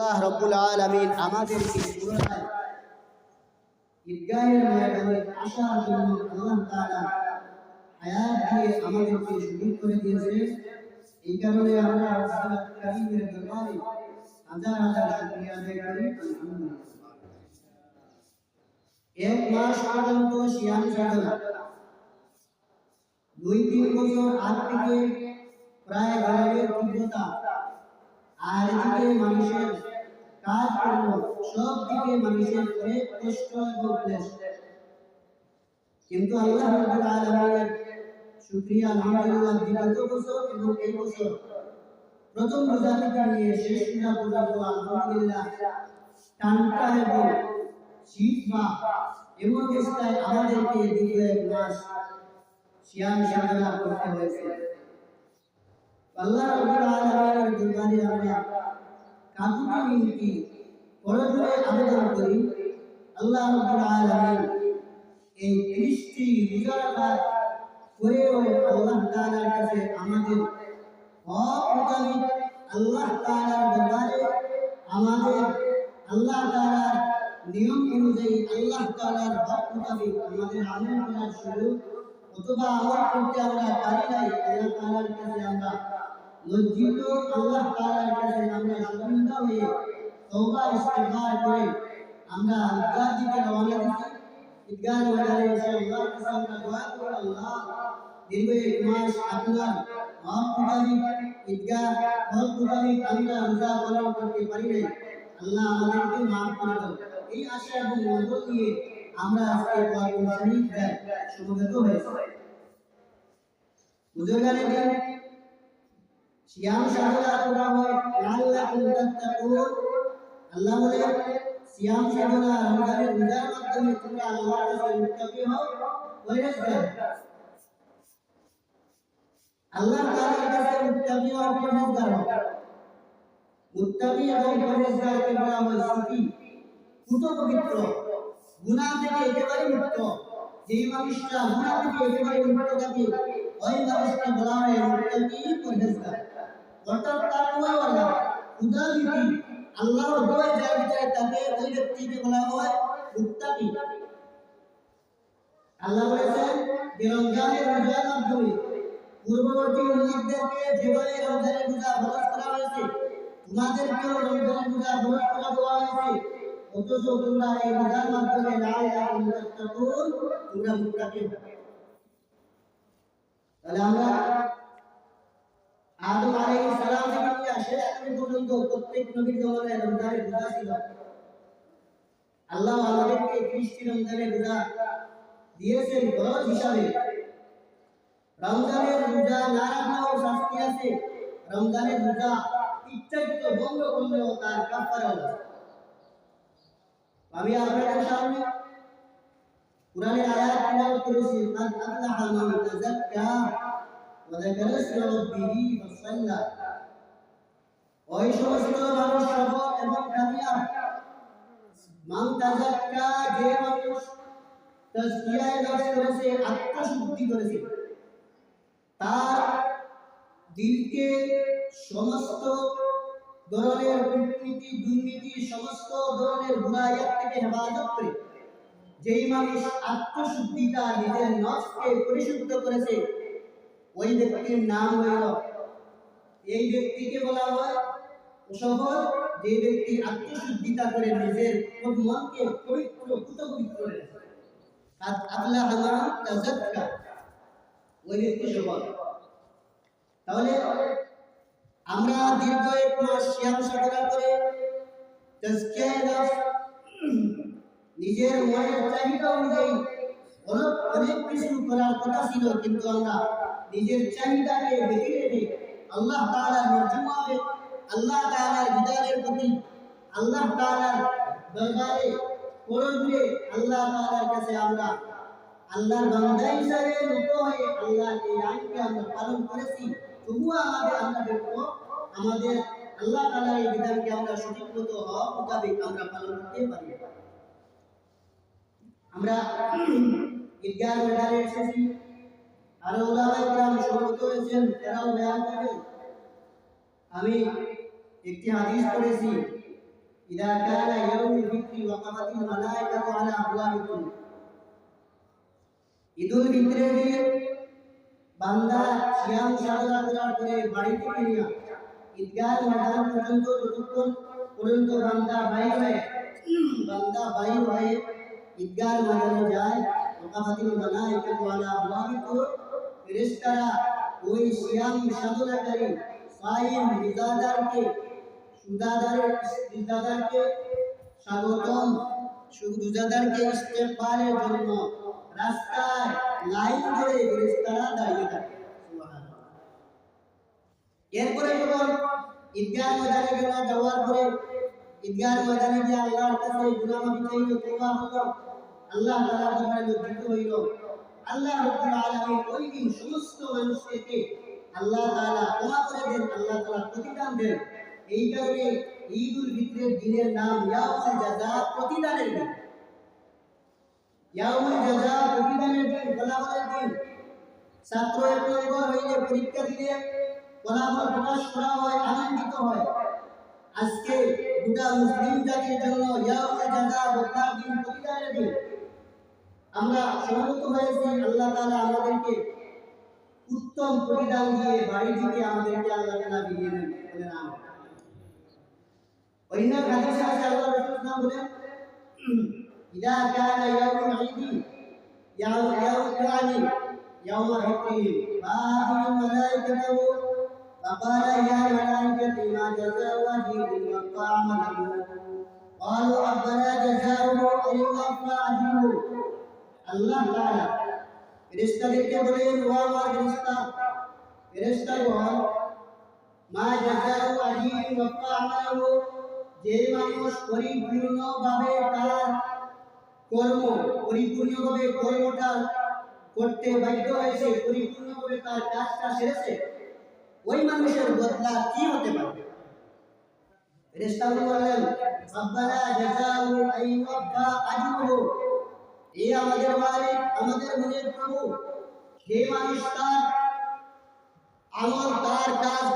আল্লাহ রব্বুল আলামিন আমাদেরকে এক মাস পর্যন্ত দুই তিন বছর আগ থেকে প্রায় গরমের তীব্রতা আর মানুষের কাজ কর্ম সব দিকে মানুষের অনেক কষ্ট এবং ক্লেশ। কিন্তু আল্লাহ রাব্বুল আলামিনের শুকরিয়া, আলহামদুলিল্লাহ বিগত বছর এবং এই বছর প্রথম রোজা থেকে নিয়ে শেষ রোজা পর্যন্ত আলহামদুলিল্লাহ, টানটা এবং শীত বা এমন অবস্থায় আমাদেরকে দীর্ঘ এক মাস সিয়াম সাধনা করতে হয়েছে। আল্লাহ রাব্বুল আলামিনের দরবারে আমরা কাকুতি মিনতি করজোরে আবেদন করি, আল্লাহ রাব্বুল আলামিন এই ত্রিশটি রোজা রাখার করেও আল্লাহ তাআলার কাছে আমাদের হক আল্লাহ তাআলার দরবারে আমাদের আল্লাহ তাআলার নিয়ম অনুযায়ী আল্লাহ তাআলার হক মোতাবিক আমাদের আমল করার সুযোগ অথবা আমল করতে আমরা পারি নাই, আল্লাহ তাআলার কাছে আমরা লজ্জিত আল্লাহ তাআলার কাছে আমরা শর্মিন্দা হয়ে তওবা ইস্তেগফার করে আমরা ঈদগাহ দিকে রওনা দিছি ঈদগাহ ময়দানে এসে আল্লাহর কাছে আমরা দোয়া করি আল্লাহ। দীর্ঘ এক মাস আপনার হক মোতাবিক ঈদগাহ হক মোতাবিক আমরা রোজা পালন করতে পারি নাই। আল্লাহ আমাদেরকে মাফ করে দাও। এই আশা এবং মঙ্গল নিয়ে আমরা আজকে দোয়া অনুষ্ঠানে সমবেত হয়েছি। বুজুর্গানের দিন সিয়াম সাধনা করা হয় লাল্লাকুম তাত্তাকুন আল্লাহ বলে, সিয়াম সাধনা রমজানের রোজার মাধ্যমে তোমরা আল্লাহর কাছে মুত্তাকি হও পরহেজগার আল্লাহ তাআলার কাছে মুত্তাকি হও পরহেজগার হও মুত্তাকি এবং পরহেজগারকে বলা হয় সুফি পুত পবিত্র। গুনাহ থেকে একেবারে মুক্ত। যেই মানুষটা গুনাহ থেকে একেবারে মুক্ত থাকে, ওই মানুষকে বলা হয় মুত্তাকি পরহেজগার অর্থাৎ তাকওয়াওয়ালা খুদাভীতি আল্লাহর ভয় যার ভিতরে থাকে ওই ব্যক্তিকে বলা হয় মুত্তাকি। আল্লাহ বলেছেন যে রমজানের রোজার মাধ্যমে পূর্ববর্তী উম্মতদেরকে যেভাবে রমজানের রোজা ফরজ করা হয়েছে, তোমাদেরকেও রমজানের রোজা ফরজ করা দেওয়া হয়েছে, অথচ তোমরা এই রোজার মাধ্যমে লাল তাত্তাকুন তোমরা মুত্তাকি। তাহলে আমরা আদম আলাইহিস সালাম থেকে নিয়ে শেষ নবী প্রত্যেক নবীর জমানায় রমজানের রোজা ছিল। আল্লাহ আমাদেরকে খ্রিস্টি রমজানের রোজা দিয়েছেন ফরজ হিসাবে। রমজানের রোজা না রাখলেও শাস্তি আছে। রমজানের রোজা ইচ্ছাকৃত ভঙ্গ করলেও তার কাফারা আমি আপনাদের সামনে কোরআনের আয়াত তেলাওয়াত করেছি কাদ আফলাহা মান তাযাক্কা ওয়া যাকারা রাব্বিহি ফাসাল্লা। ওই সমস্ত মানুষ সফল এবং কামিয়াব মান যে মানুষ তাজকিয়ায়ে নফস করেছে আত্মশুদ্ধি করেছে তার দিলকে সমস্ত ধরনের কূটনীতি দুর্নীতি সমস্ত ধরনের বুরাইয়াত থেকে হেফাজত করে যেই মানুষ আত্মশুদ্ধিতা নিজের নফসকে পরিশুদ্ধ করেছে ওই ব্যক্তির নাম হইল, এই ব্যক্তিকে বলা হয় সফল যে ব্যক্তি আত্মশুদ্ধিতা করে নিজের মনকে পবিত্র পুতপবিত্র করে আর আল্লাহ তাজাক্কা। ওই ব্যক্তি সফল তাহলে আমরা দীর্ঘ এক মাস শ্যাম সাধনা করে তাজকিয়ায়ে নফস নিজের মনের চাহিদা অনুযায়ী অনেক অনেক কিছু করার কথা ছিল, কিন্তু আমরা নিজের চাহিদাকে বেঁধে রেখে আল্লাহ তাআলার মোতাবেক আল্লাহ তাআলার বিধানের প্রতি, আল্লাহ তাআলার দরবারে করজুড়ে আল্লাহ তাআলার কাছে আমরা আল্লাহর বান্দা হিসাবে মতো হয়ে আল্লাহর এই আইনকে আমরা পালন করেছি। তবুও আমাদের আমরা দেখব আমাদের আল্লাহ তাআলার এই বিধানকে আমরা সঠিক মতো হওয়া মোতাবেক আমরা পালন করতে পারি আমরা ঈদগাহ ময়দানে এসেছি। আরও ওলামায়ে কেরাম সমবেত হয়েছেন, তারাও বয়ান করবেন। আমি एक हदीस पढ़े सी इदा काला यौम फित्री वकबत मलाइकतु अला अबवाबिकुम ঈদুল ফিতরের দিন বান্দা সিয়াম সাধনা করার পরে বাড়ি থেকে নিয়ে ঈদগাহ ময়দান পর্যন্ত যতক্ষণ পর্যন্ত বান্দা বাইর হয় বান্দা বাইর হয়ে ঈদগাহ ময়দানে যায় ওকাফাতিল মালাইকাতু আলা আবওয়াবিকু ফেরেশতারা ওই সিয়াম সাধনাকারী সাইম রোজাদারকে সুদাদারের রিজাদারকে স্বাগতম। সুদাদারকে ইস্তেকবালের জন্য আল্লাহ তাআলা দরবারে লজ্জিত আল্লাহ রাব্বুল আলামিন ওই দিন সমস্ত মানুষকে আল্লাহ তাআলা করে আল্লাহ তাআলা প্রতিদান দেন। এই কারণে ঈদুল ফিতরের দিনের নাম ইয়াউমুল জাযা প্রতিদানের দিন। ইয়াউমুল জাযা প্রতিদানের দিন, ফলাফলের দিন। ছাত্র এক নম্বর হইলে পরীক্ষা দিলে ফলাফল প্রকাশ করা হয়, আনন্দিত হয়। আজকে গোটা মুসলিম জাতির জন্য ইয়াউমুল জাযা বদলার দিন, প্রতিদানের দিন। আমরা সমবেত হয়েছি, আল্লাহ তাআলা আমাদেরকে উত্তম প্রতিদান দিয়ে বাড়ি থেকে আমাদেরকে আল্লাহ তাআলা বিলিয়ে দেন। আমিন। وإن الحديث عن الله رسول الله বলেন إذا كان يوم العيد يوم يوم يعني يوم حكمه فهذه الملائكة فقال يا ملائكة ما جزاء وجيب وقع عمله قالوا ربنا جزاؤه أن يوفى أجره আল্লাহ তাআলা ফেরেশতাদেরকে বলেন ও আমার ফেরেশতা ফেরেশতাগণ মা জাযাউ আজীব ওয়াফা আমালু যে মানুষ পরিপূর্ণভাবে তার কর্ম, পরিপূর্ণভাবে কর্মটা করতে বাধ্য হয়েছে, পরিপূর্ণভাবে তার কাজটা সেরেছে, ওই মানুষের বদলা কি হতে পারে?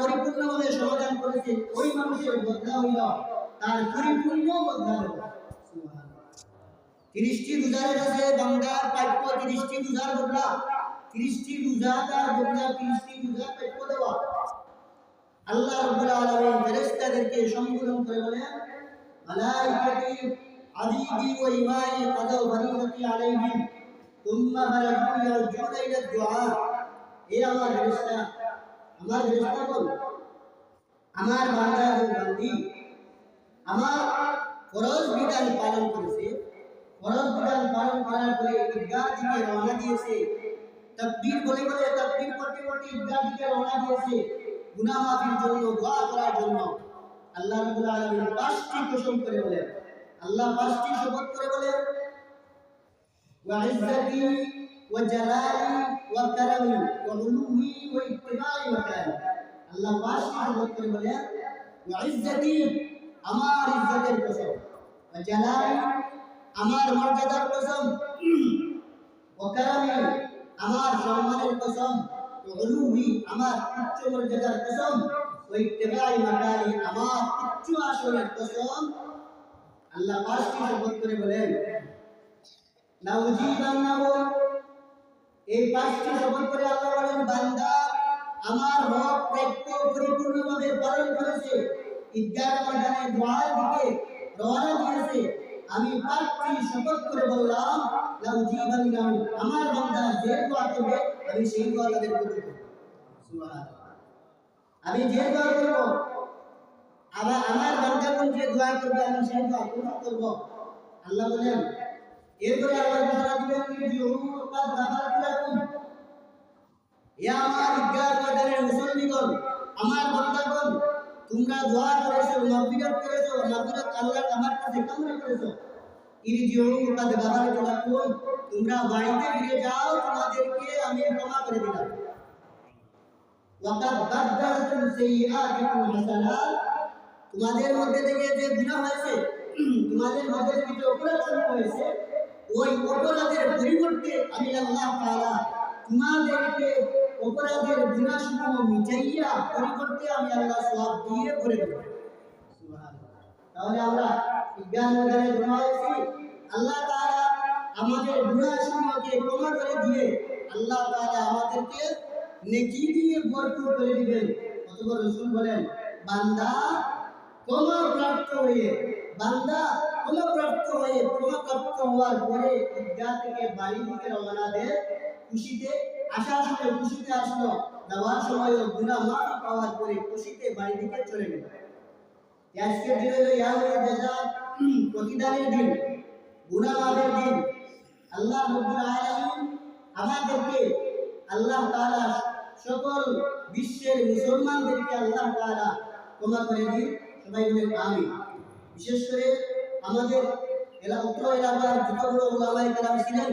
পরিপূর্ণভাবে সমাধান করেছে, ওই মানুষের বদলা হইল। তার পরিপূর্ণ অধ্যায় তিরিশটি রোজার কাছে বাংলার প্রাপ্য তিরিশটি রোজার বদলা তিরিশটি রোজা তার বদলা তিরিশটি রোজা প্রাপ্য দেওয়া। আল্লাহ রব্বুল আলামিন ফেরেশতাদেরকে সম্বোধন করে বলেন, মালাইকাতি আদিদি ওয়া ইমাই কদ ফরিদতি আলাইহিম তুম্মা ফারাজু ইয়ারজুনা ইলা দুআ। এ আমার ফেরেশতা আমার ফেরেশতা বল, আমার বান্দা বান্দি আমার ফরজ বিধান পালন করেছে। ফরজ বিধান পালন করার পরে ঈদগাহ দিকে রওনা দিয়েছে। তকবীর বলে বলে তকবীর করতে করতে ঈদগাহ দিকে রওনা দিয়েছে। গুনাহ মাফির জন্য, দোয়া করার জন্য। আল্লাহ রাব্বুল আলামিন পাঁচটি কসম করে বলেন। আল্লাহ পাঁচটি শপথ করে বলেন, ওয়া ইজ্জতি ওয়া জালালি ওয়া কারামি ওয়া উলুহি ওয়া ইত্তিবাই ওয়া আল্লাহ পাঁচটি শপথ করে বলেন, ওয়া ইজ্জতি আমার ইজ্জতের কসম জালাল আমার মর্যাদার কসম ওকারামি আমার সম্মানের কসম উলুহি আমার উচ্চ মর্যাদার কসম ওই টেবাই মাকারি আমার উচ্চ আসনের কসম। আল্লাহ পাঁচটি শপথ করে বলেন নাউজিবান্নাহু এই পাঁচটি শপথ করে আল্লাহ বলেন, বান্দা, আমার হক দায়িত্ব পরিপূর্ণভাবে পালন করেছে। ঈদগাহ ময়দানে দোয়ার দিকে রওনা দিয়েছে। আমি পাঁচটি শপথ করে বললাম নাউজিবান্নাহু আমার বান্দা যে দোয়া করবে, আমি সেই দোয়া তাদের করব। আমি যে দোয়া করব, আবার আমার বান্দাগণ যে দোয়া করবে, আমি সেই দোয়া পূরণ করব। আল্লাহ বলেন, এরপরে আল্লাহ ঘোষণা দিবেন যে উম্মাত গাফারাতু লাকুম ইয়া আমার ঈদগাহ তোমরা দোয়া করেছ, মাগফিরাত করেছ, মাগফিরাত আল্লাহ আমার কাছে কামনা করেছ। ইরজিউ কাদ গাফারাতু লাকুম তোমরা বাড়িতে ফিরে যাও, তোমাদেরকে আমি ক্ষমা করে দিলাম। ওয়াকাদ বাদদালাতুম সাইয়্যাতিকুম হাসানাত তোমাদের মধ্যে থেকে যে গুনাহ হয়েছে, তোমাদের মধ্যে যে অপরাধ হয়েছে, ওই অপরাধের পরিবর্তে আমি আল্লাহ তাআলা তোমাদেরকে অপরাধের সমূহ মিটাইয়া পরিবর্তে আমি আল্লাহ সওয়াব দিয়ে করে দেব। তাহলে আমরা বিজ্ঞান বিজ্ঞানে গুণা হয়েছি আল্লাহ তাআলা আমাদের গুণাসমূহকে ক্ষমা করে দিয়ে আল্লাহ তাআলা আমাদেরকে নেকি দিয়ে ভরপুর করে দিবেন। অতঃপর রসুল বলেন, বান্দা ক্ষমা প্রাপ্ত হয়ে, বান্দা ক্ষমা প্রাপ্ত হয়ে ক্ষমা প্রাপ্ত হওয়ার পরে ঈদগাহ থেকে বাড়ির দিকে রওনা দেয় খুশিতে আসার সময় খুশিতে আসলো। যাওয়ার সময় গুনাহ মাফ পাওয়ার পরে খুশিতে বাড়ি দিকে চলে গেল। আজকের দিন হলো ইয়ামুল জাযা প্রতিদানের দিন গুনাহ মাফের দিন। আল্লাহ রাব্বুল আলামিন আমাদেরকে আল্লাহ তাআলা সকল বিশ্বের মুসলমানদেরকে আল্লাহ তাআলা ক্ষমা করে দিন। সবাই বলে আমিন। বিশেষ করে আমাদের এলা উত্তর এলাকার যত বড় ওলামাই কেরাম ছিলেন।